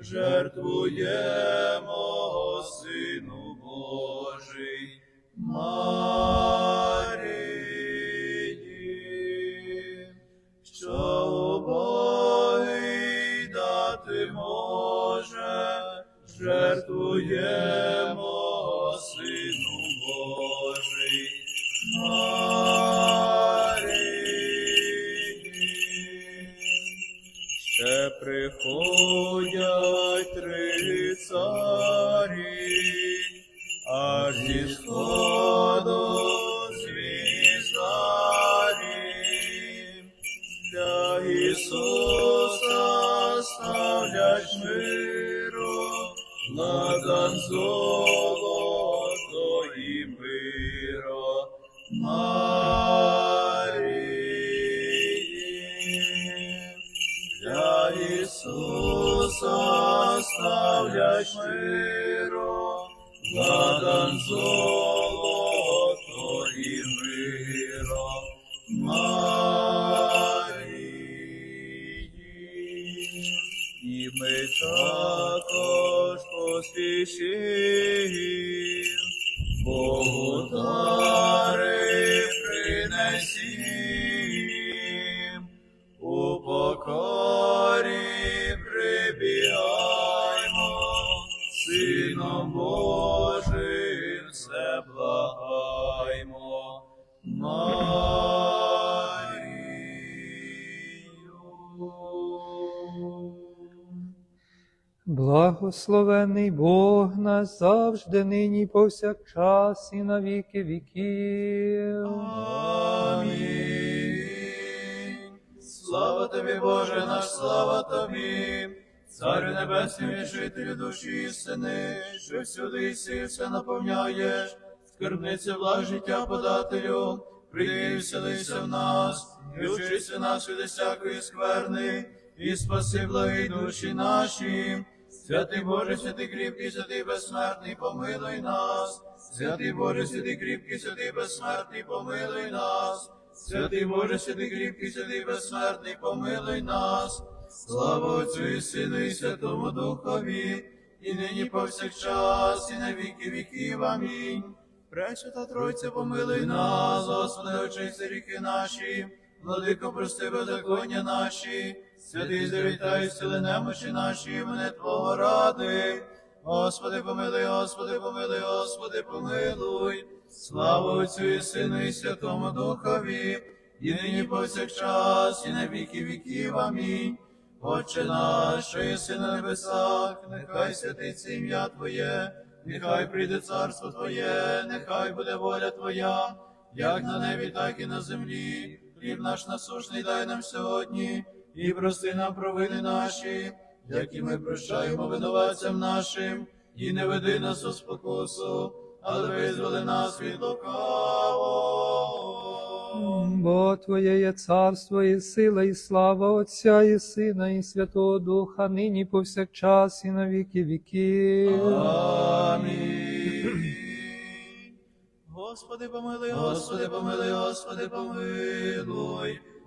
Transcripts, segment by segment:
жертвуємо Сину Божий Марії, що Боги дати може, жертвуємо ставлять миру, ладан золото і миро Марії. Для Ісуса ставлять миро, ладан золото поспішим, Богу дари принесім, у покорі прибігаймо, Сином Божим Благословений Бог нас завжди, нині, повсякчас, і на віки віків. Амінь. Слава тобі, Боже наш, слава тобі, Царю Небесний, жителю душі істини, що всюди і все наповняєш, скарбниця благ життя подателю, прийди і в нас, і учися нас від всякої скверни, і спаси благі душі наші. Святий Боже, святий кріпкий, святий безсмертний, помилуй нас. Святий Боже, святий кріпкий, святий безсмертний, помилуй нас. Святий Боже, святий кріпкий, святий безсмертний, помилуй нас. Слава Отцю і Сину, і Святому Духові, і нині повсякчас, і на віки віків. Амінь. Пресвята Тройця, помилуй нас, Господи, очисти ріки наші, владико, прости беззаконня наші, святий завітай, сили немощі наші, мене Твого ради. Господи, помилуй, Господи, помилуй, Господи, помилуй. Слава Отцю і Сину, і Святому Духові, і нині повсякчас, і на віки віків. Амінь. Отче наш, що єси на небесах, нехай святиться ім'я Твоє, нехай прийде царство Твоє, нехай буде воля Твоя, як на небі, так і на землі. Хліб наш насушний дай нам сьогодні, і прости нам провини наші, як і ми прощаємо винуватцям нашим, і не веди нас у спокусу, але визволи нас від лукавого. Бо Твоє є царство, і сила, і слава Отця, і Сина, і Святого Духа, нині повсякчас, і на віки віків. Амінь. Господи, помилуй, Господи, помилуй, Господи, помилуй.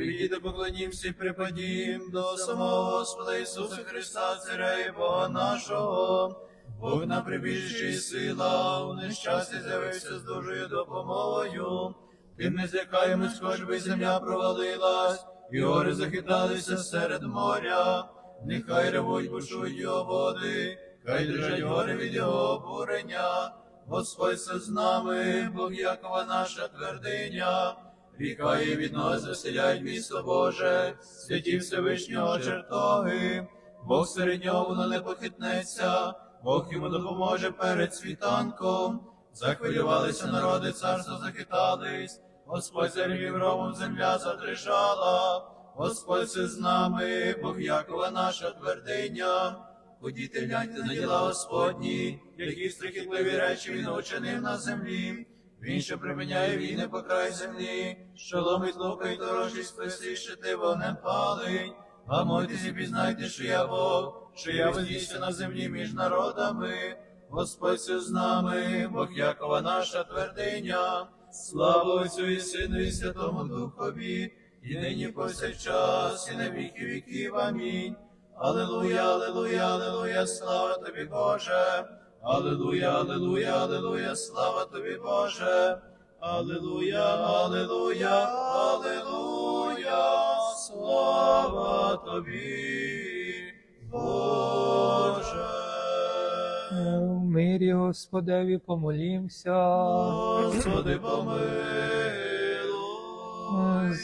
Прийдіте, поклонімся і припадім до самого Господа Ісуса Христа, Царя і Бога нашого. Бог на прибіжчі і сила, у нещасті з'явився з дужою допомогою. Тим не злякаємось, хоч би земля провалилась, і гори захиталися серед моря. нехай ревуть, бушують його води, хай дрижать гори від його обурення. Господь все з нами, Бог Якова наша твердиня. Ріка і від нас заселяють місто Боже, святі Всевишнього чертоги. Бог серед нього не похитнеться, Бог йому допоможе перед світанком. Захвилювалися народи, царство захитались, Господь заревів ровом, земля задрижала, Господь все з нами, Бог Якова наша твердиня. Ходіть, гляньте на діла Господні, які страхітливі речі він учинив на землі. Він, що припиняє війни по край землі, що ломить лука й дорожі списи, щити вогнем палить. Гамуйтесь і пізнайте, що я Бог, що я вознісся на землі між народами. Господь з нами, Бог Якова наша твердиня. Слава Отцю і Сину і Святому Духові, і нині повсякчас, і на віки віків. Амінь. Аллилуйя, аллилуйя, аллилуйя, слава тобі, Боже. Аллилуйя, аллилуйя, аллилуйя, слава тобі, Боже. Аллилуйя, аллилуйя, аллилуйя, слава тобі, Боже. В мирі Господеві помолімся. Господи, помилуй.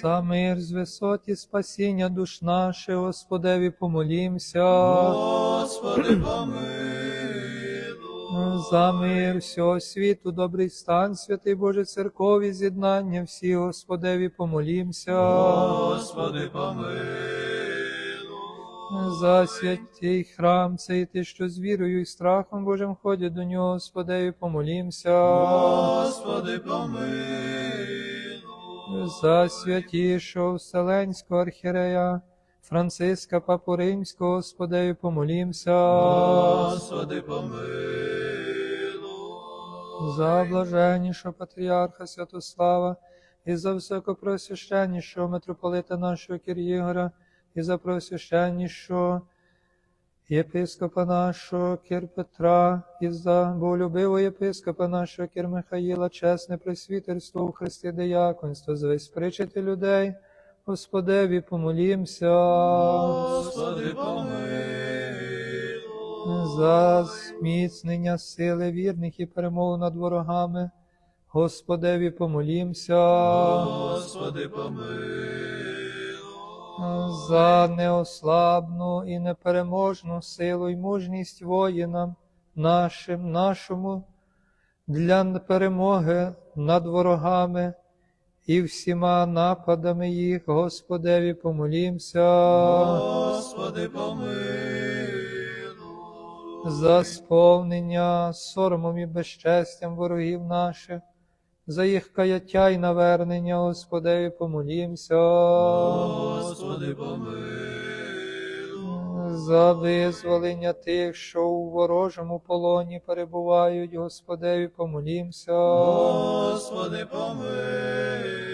За мир з висоті спасіння душ наших, Господеві помолімся. Господи, помилуй. За мир всього світу, добрий стан, святий Боже церкові, з'єднання всі, Господеві помолімся. Господи, помилуй. За святий храм, цей ти, що з вірою і страхом Божим ходять до нього, Господеві помолімся. Господи, помилуй. За святішого Вселенського архірея, Франциска Папу Римського, Господеві помолімся. Господи, помилуй. За блаженнішого патріарха Святослава, і за високопросвященнішого митрополита нашого Кир'їгора, і за просвященнішого єпископа нашого Кир Петра, і за боголюбивого єпископа нашого Кир Михаїла, чесне пресвітерство у Христі Деяконство, за весь причити людей, Господеві помолімся. Господи, помилуй. За зміцнення сили вірних і перемогу над ворогами, Господеві помолімся. Господи, помилуй. За неослабну і непереможну силу і мужність воїнам нашим, нашому для перемоги над ворогами і всіма нападами їх, Господеві помолімся. Господи, помилуй. За сповнення соромом і безчестям ворогів наших, за їх каяття й навернення, Господеві помолімся. Господи, помилуй. За визволення тих, що у ворожому полоні перебувають, Господеві помолімся. Господи, помилуй.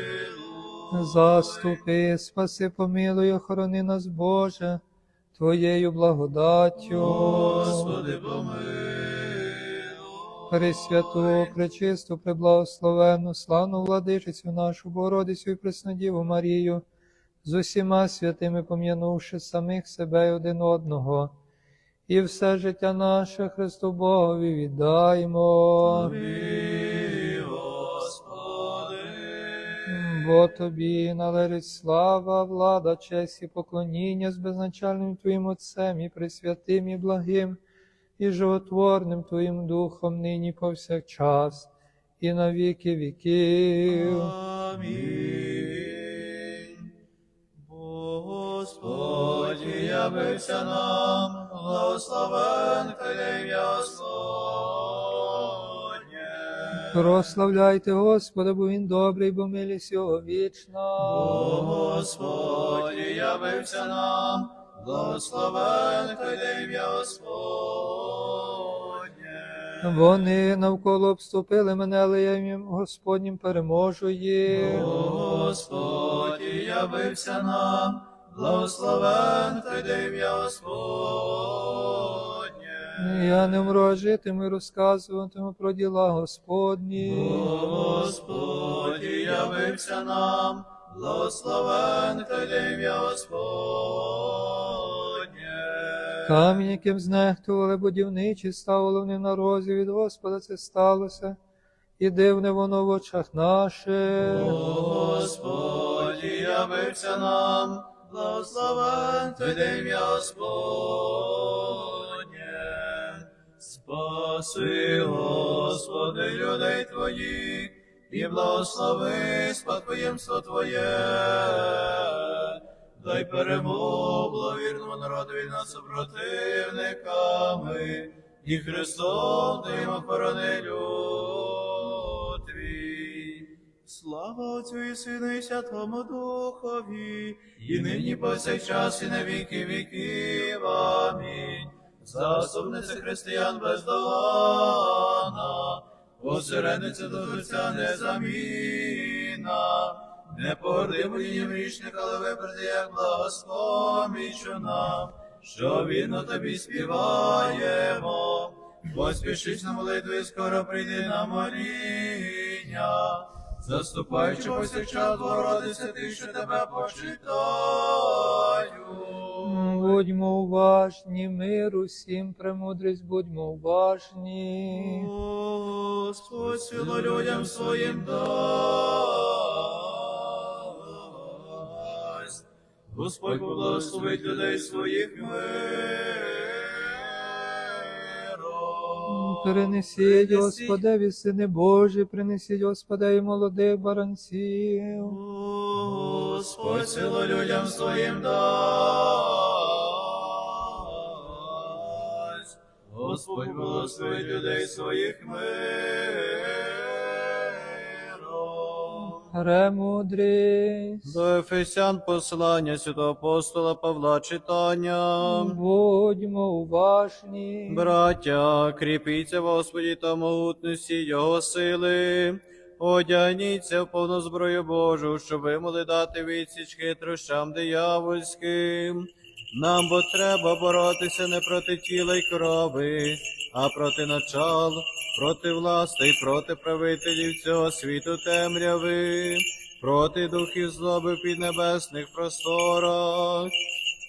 Заступи, спаси, помилуй, охорони нас, Боже, Твоєю благодаттю. Господи, помилуй. Пресвяту, пречисту, преблагословенну, славну владичицю нашу Богородицю і Преснодіву Марію, з усіма святими пом'янувши самих себе і один одного, і все життя наше Христу Богові віддаймо. Тобі, Бо тобі належить слава, влада, честь і поклоніння з безначальним Твоїм Отцем і пресвятим і благим, і животворним Твоїм Духом нині повсякчас, і на віки віків. Амінь. Господь явився нам, благословен ім'я Господнє. Прославляйте Господа, бо Він добрий, бо милість його вічна. Господь явився нам, благословен ім'я Господнє. Вони навколо обступили мене, але я їм Господнім переможу їх. Господь явився нам, благословен ім'я Господнє. Я не вмру, житиму і розказуватиму про діла Господні. Господь явився нам, благословен хай ім'я Господнє. Камінь, яким знехтували будівничі, ставили вони на розі від Господа це сталося, і дивне воно в очах наших. Господь явився нам, благословен Твоє ім'я Господнє. Спаси, Господи, людей Твоїх, і благослови спадкоємство Твоє. Дай перемогу благовірному народові над супротивниками, і Христом Твоїм охорони Твій. Слава Отцю і Сину і Святому Духові, і нині повсякчас і на віки віків. Амінь. Заступниця християн бездоганна, посередниця до Христа незамінна, не погорди моїм грішник, але випереди, як благословічу що вірно тобі співаємо. Поспішись на молитву і скоро прийди на моління. Заступаючи повсякчас, Богородице, ти, що тебе почитаю. Будьмо уважні, мир усім, премудрість, будьмо уважні. Господь, силу людям своїм дасть. Господь поблагословить людей своїх миром. Перенесіть, Господеві, сини Божі, принесіть, Господеві, молодих баранців. Господь силу людям своїм дасть. Господь благословить людей своїх миром. Премудрість. До Ефесян послання святого апостола Павла читання. Будьмо уважні. Браття, кріпіться Господі та могутності Його сили. Одягніться в повну зброю Божу, щоб ви могли дати відсіч хитрощам диявольським. Нам бо треба боротися не проти тіла й крови, а проти начал, проти власти й проти правителів цього світу темряви, проти духів злоби в піднебесних просторах.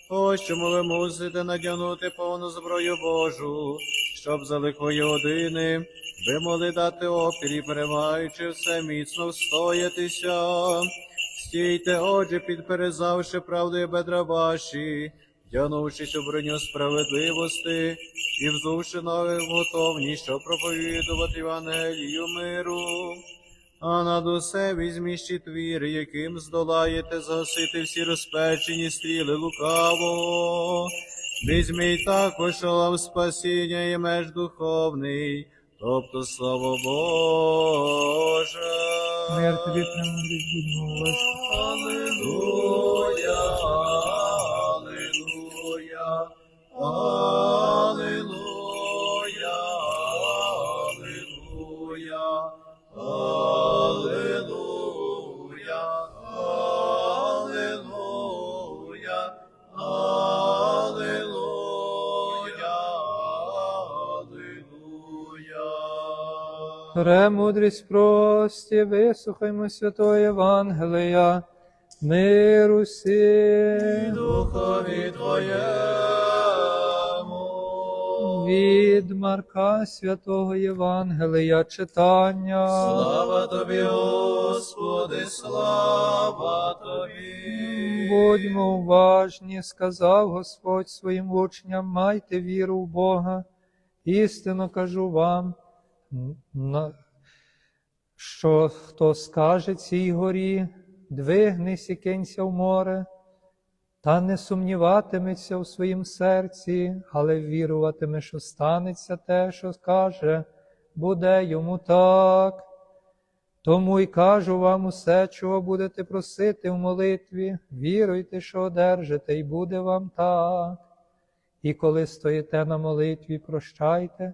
Ось чому ви мусите надягнути повну зброю Божу, щоб за лихої години ви могли дати опір і перемагаючи все міцно встоятися. Стійте, отже, підперезавши правдою бедра ваші, вдягнувшись у броню справедливості і взувши ноги в готовність, щоб проповідувати Євангелію миру. А над усе візьміть щит віри, яким здолаєте загасити всі розпечені стріли лукавого. Візьміть також шолом спасіння і меж духовний, тобто слава Божа. Мир тобі, будьмо. Аллилуйя, Премудрість прості, вислухаймо святого Євангелія, мир усім. Духові Твоєму. Від Марка святого Євангелія читання. Слава Тобі, Господи, слава Тобі. Будьмо уважні, сказав Господь своїм учням, майте віру в Бога. Істинно кажу вам, що хто скаже цій горі, двигнись і кинься в море, та не сумніватиметься у своїм серці, але віруватиме, що станеться те, що скаже, буде йому так. Тому й кажу вам усе, чого будете просити в молитві, віруйте, що одержите, і буде вам так. І коли стоїте на молитві, прощайте,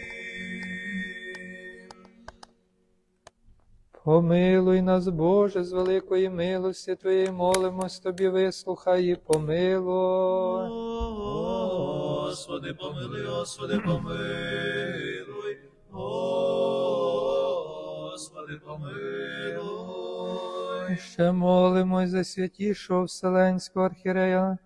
Помилуй нас, Боже, з великої милості Твоєї молимось Тобі, вислухай і помилуй. Господи, помилуй, Господи, помилуй. Господи, помилуй. Ще молимось за святішого Вселенського архірея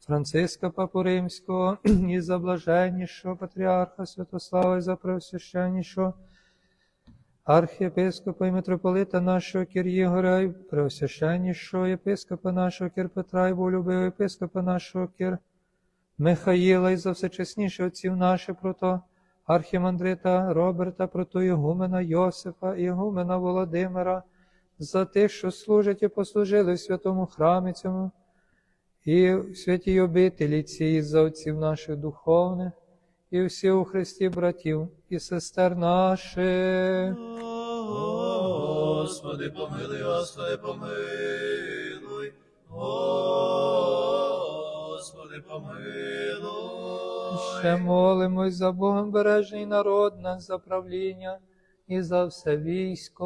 Франциска Папу Римського і за блаженнішого патріарха Святослава і за преосвященнішого архієпископа і митрополита нашого Кір і преосвященнішого єпископа нашого Кір Петра і волюбивого єпископа нашого Кір Михаїла і за всечесніше отців наших прото архімандрита Роберта, прото Ігумена Йосифа, Ігумена Володимира, за тих, що служать і послужили в святому храмі цьому, і святій обителі цій за отців наших духовних, і всіх у Христі братів і сестер наших. Господи, помилуй, Господи, помилуй. Господи, помилуй. Ще молимось за Богом бережний народ наш, за правління і за все військо.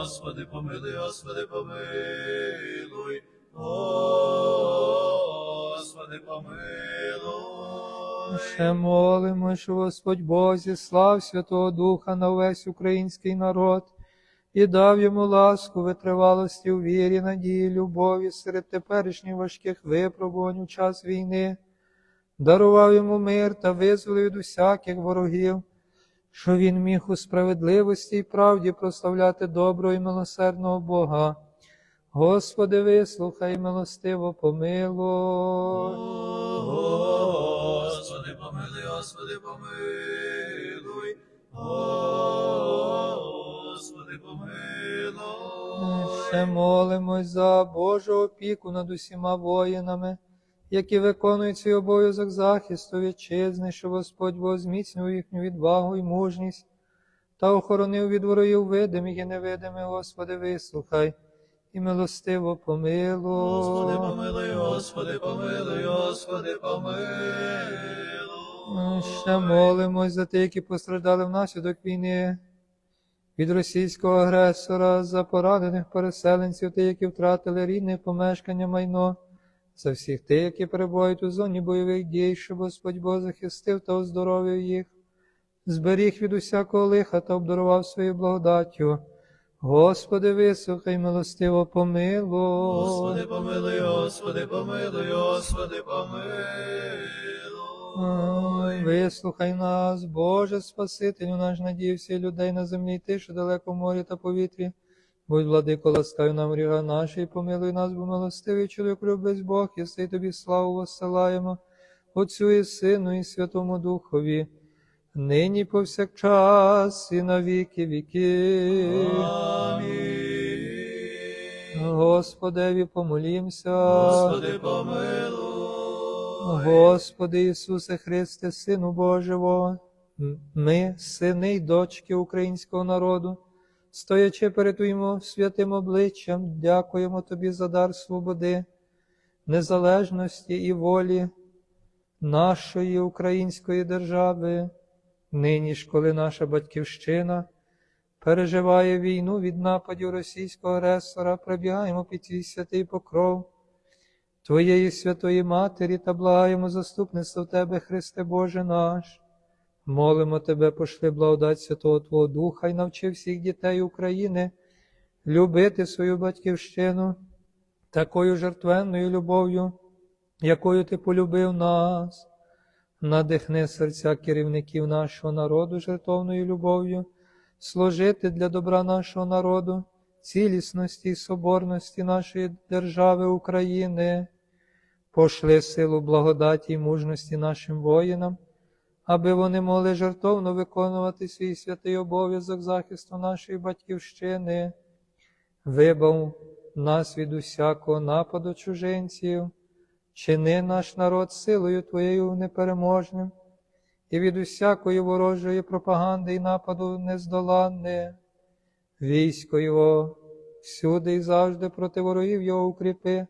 Господи, помилуй, Господи, помилуй. Господи, помилуй. Ще молимо, що Господь Бог зіслав Святого Духа на весь український народ і дав йому ласку, витривалості у вірі, надії, любові серед теперішніх важких випробувань у час війни, дарував йому мир та визволив від усяких ворогів, що він міг у справедливості і правді прославляти доброго і милосердного Бога. Господи, вислухай, милостиво помилуй. Господи, помилуй, Господи, помилуй. Господи, помилуй. Ще молимось за Божу опіку над усіма воїнами, які виконують свій обов'язок захисту вітчизни, що Господь Бог зміцнив їхню відвагу і мужність та охоронив від ворогів видимих і невидимих, Господи, вислухай і милостиво помилуй. Господи, помилуй, Господи, помилуй, Господи, помилуй. Ще молимось за тих, які постраждали внаслідок війни від російського агресора, за поранених переселенців, тих, які втратили рідне помешкання майно, за всіх тих, які перебувають у зоні бойових дій, щоб Господь Бог захистив та оздоровив їх, зберіг від усякого лиха та обдарував своєю благодаттю. Господи, вислухай, милостиво помилуй. Господи, помилуй, Господи, помилуй, Господи, помилуй. Вислухай нас, Боже Спасителю наш, надій всіх людей на землі, ти, що далеко в морі та повітрі. Будь владико, ласкай нам гріха наші, і помилуй нас, бо милостивий чоловік любить Бог, і сей тобі славу воссилаємо, Отцю і Сину, і Святому Духові, нині повсякчас, і на віки віки. Амінь. Господеві помолімся. Господи, помилуй. Господи Ісусе Христе, Сину Божого, ми, сини й дочки українського народу, стоячи перед Твоїм святим обличчям, дякуємо Тобі за дар свободи, незалежності і волі нашої української держави, нині ж, коли наша батьківщина переживає війну від нападів російського агресора, прибігаємо під твій святий покров. Твоєї святої Матері та благаємо заступництво в Тебе, Христе Боже наш. Молимо Тебе, пошли благодать Святого Твого Духа і навчи всіх дітей України любити свою батьківщину такою жертвенною любов'ю, якою Ти полюбив нас. Надихни серця керівників нашого народу жертовною любов'ю, служити для добра нашого народу, цілісності і соборності нашої держави України. Пошли силу благодаті і мужності нашим воїнам, аби вони могли жертовно виконувати свій святий обов'язок захисту нашої батьківщини. Вибав нас від усякого нападу чужинців, чини наш народ силою Твоєю непереможним, і від усякої ворожої пропаганди і нападу нездоланне. Військо Його всюди і завжди проти ворогів Його укріпи,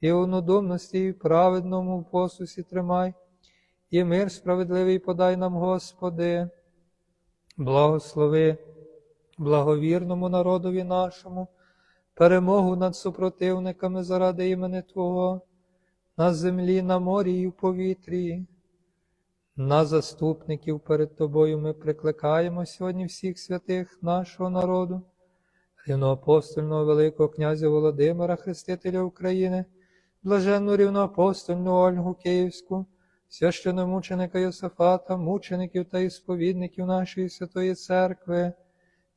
і однодумності, і праведному посусі тримай, і мир справедливий подай нам, Господи, благослови благовірному народові нашому, перемогу над супротивниками заради імени Твого, на землі, на морі і в повітрі. На заступників перед Тобою ми прикликаємо сьогодні всіх святих нашого народу, рівноапостольного Великого князя Володимира, Хрестителя України, блаженну рівноапостольну Ольгу Київську, священомученика Йосифата, мучеників та ісповідників нашої Святої Церкви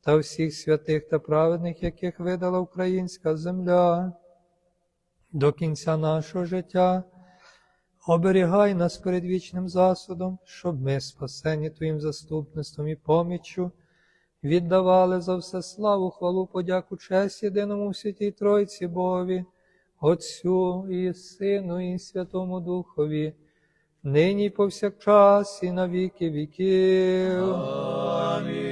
та всіх святих та праведних, яких видала українська земля. До кінця нашого життя оберігай нас перед вічним засудом, щоб ми, спасені Твоїм заступництвом і поміччю, віддавали за все славу, хвалу, подяку, честь єдиному в святій Тройці Богові, Отцю і Сину, і Святому Духові, нині повсякчас, і на віки віків. Амінь.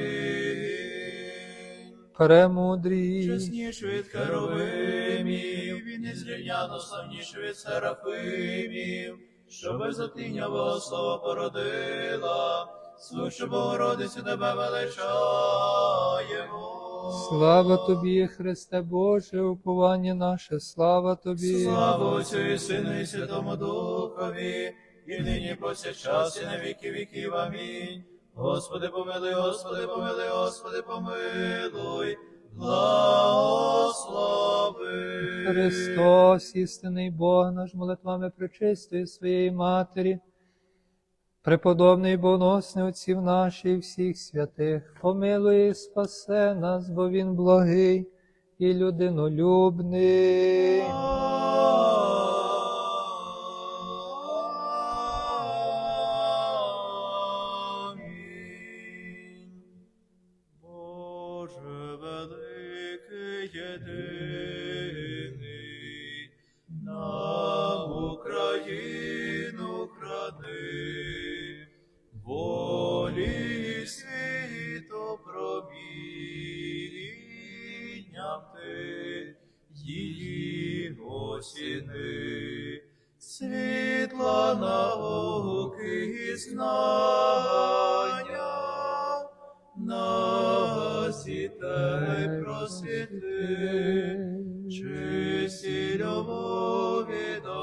Премудрій. Чесніше від Херовимів, і незрівняно славніше від Серафимів, що без затиннього слова породила, слухай, Богородицю тебе величаємо. Слава тобі, Христе Боже, уповання наше, слава тобі. Слава Отцю і Сину і Святому Духові, і нині повсякчас, і на віки віків. Амінь. Господи, помилуй, Господи, помилуй, Господи, помилуй, благослови. Христос, істинний Бог наш, молитвами причистої своєї Матері, преподобний боносний отців наших і всіх святих, помилуй і спасе нас, бо Він благий і людинолюбний.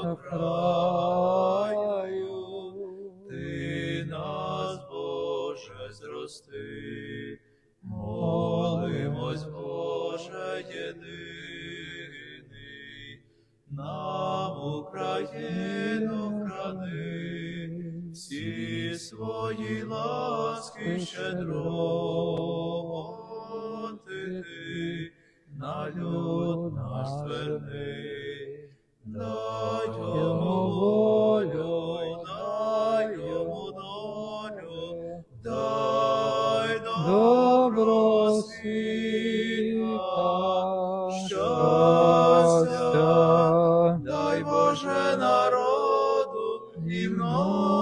Любові до народу